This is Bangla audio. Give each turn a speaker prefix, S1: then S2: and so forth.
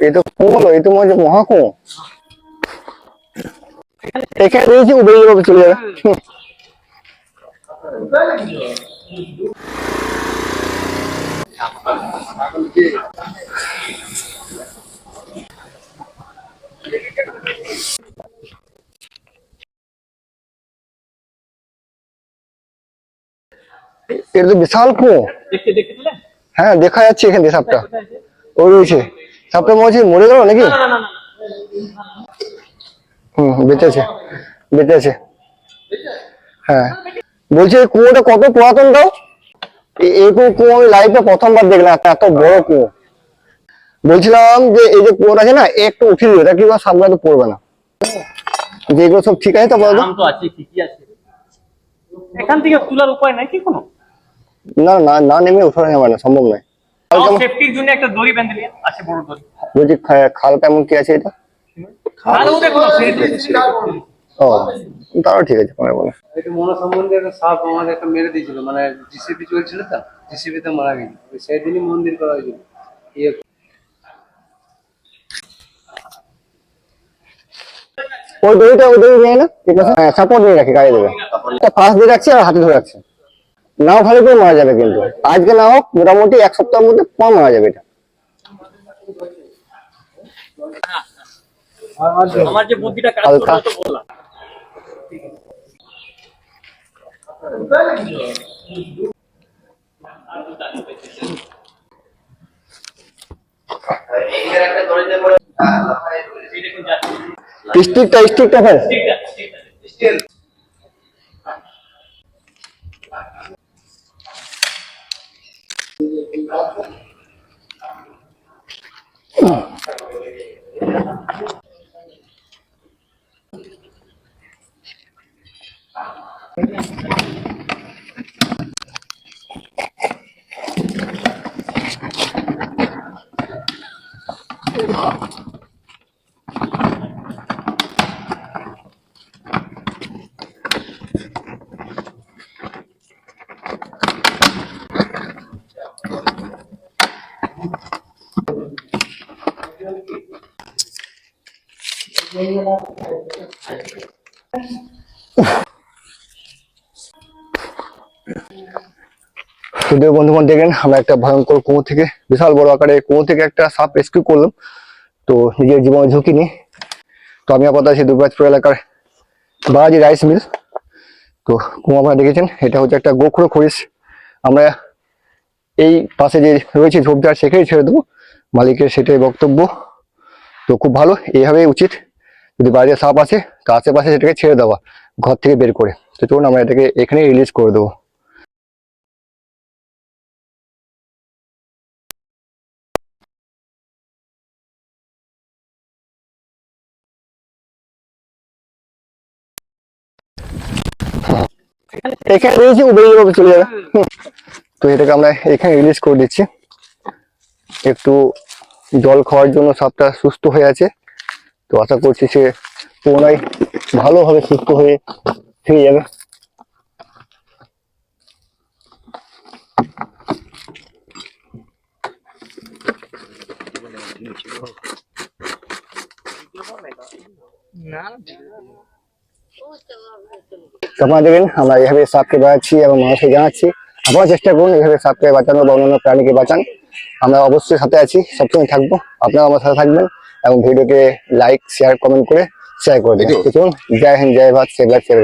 S1: এ তো কুয়ো হলো? এ তো মনে হচ্ছে মহাকুয়ো এখানে রয়েছে ও বেরিয়ে যাবে চলে যাবে হুম। এটা তো বিশাল কুয়ো
S2: দেখতে দেখতে পেলেন
S1: হ্যাঁ দেখা যাচ্ছে এখান দিয়ে সাপটা। ও রয়েছে। সাপটা মনে হচ্ছে মরে গেল নাকি হুম বেঁচে আছে বেঁচে আছে হ্যাঁ বলছি এই কুয়োটা কত পুরাতন তাও এরকম কুয়ো আমি লাইফে প্রথমবার দেখলাম এত- বড় কুয়ো বলছিলাম যে এই যে কুয়োটা আছে না একটু উঠিয়ে দিও এটা কি সামনে তো পড়বে না যেগুলো সব ঠিক আছে তো বলো
S2: এখান থেকে তোলার উপায় নাই কি কোনো
S1: না না না নেমে ওঠানো যাবে না সম্ভব নয় খাল কেমন-
S2: সেফটির জন্য একটা দড়ি বেঁধে নিয়ে আছে বড় দড়ি।
S1: বলছি খাল কেমন কি আছে এটা?
S2: ও
S1: তাও ঠিক আছে
S3: একটু মনে সম্বন্ধে একটা সাপ আমাদের একটা মেরে দিয়েছিল মানে জিসিপি চলছিল তো জিসিপিতে মারা গেছিল ওই সেদিনই মন্দির করা হয়েছিল। ইয়ে
S1: ওই দড়িটা ওই দড়ি নেয় না ঠিক আছে? হ্যাঁ সাপোর্ট নিয়ে রাখি গাড়ি দেবে। পাশ দিয়ে রাখছি আর হাতে ধরে রাখছি। নাও ভালো করে মারা যাবে কিন্তু। আজকে না হোক মোটামুটি এক সপ্তাহের মধ্যে কম মারা যাবে এটা।
S2: আমার যে বুদ্ধিটা কাজ
S1: হালকা।
S2: করল তো বললাম।
S1: স্টিকটা স্টিকটা ফেল
S2: Gracias.
S1: যদিও বন্ধুগণ দেখেন আমরা একটা ভয়ঙ্কর কুয়ো থেকে, বিশাল বড় আকারে কুয়ো থেকে একটা সাপ রেস্কিউ করলাম। তো নিজের জীবনে ঝুঁকি নিয়ে। তো আমি আপাতত আছি দুবরাজপুর এলাকার বালাজি রাইস মিল। তো কুয়ো আপনারা দেখেছেন, এটা হচ্ছে একটা গোখরো খরিস আমরা এই পাশে যে রয়েছে ঝোপঝাড়, সেখানেই ছেড়ে দেবো। মালিকের সেটাই বক্তব্য। তো খুব ভালো, এইভাবেই উচিত। যদি বাইরে সাপ আসে, তো আশেপাশে সেটাকে ছেড়ে দেওয়া, ঘর থেকে বের করে। তো চলুন, আমরা এটাকে এখানে রিলিজ করে দেবো। এখানে রয়েছে যাবে চলে যাবে। তো এটাকে আমরা এখানে রিলিজ করে দিচ্ছি। একটু জল খাওয়ার জন্য সাপটা সুস্থ হয়ে আছে। তো আশা করছি সে পুনরায় ভালোভাবে সুস্থ হয়ে ফিরে যাবে। আপনারা দেখেন, আমরা এভাবে সাপকে বাঁচাচ্ছি এবং মানুষকে জানাচ্ছি। আপনারা চেষ্টা করুন এভাবে সাপকে বাঁচানো বা অন্যান্য প্রাণীকে বাঁচান। আমরা অবশ্যই সাথে আছি সবসময় থাকব। আপনারা আমার সাথে থাকবেন এবং ভিডিওকে লাইক শেয়ার কমেন্ট করে শেয়ার করে দিন। চলুন জয় হিন্দ জয় ভারত সেভ লাইফ সেভ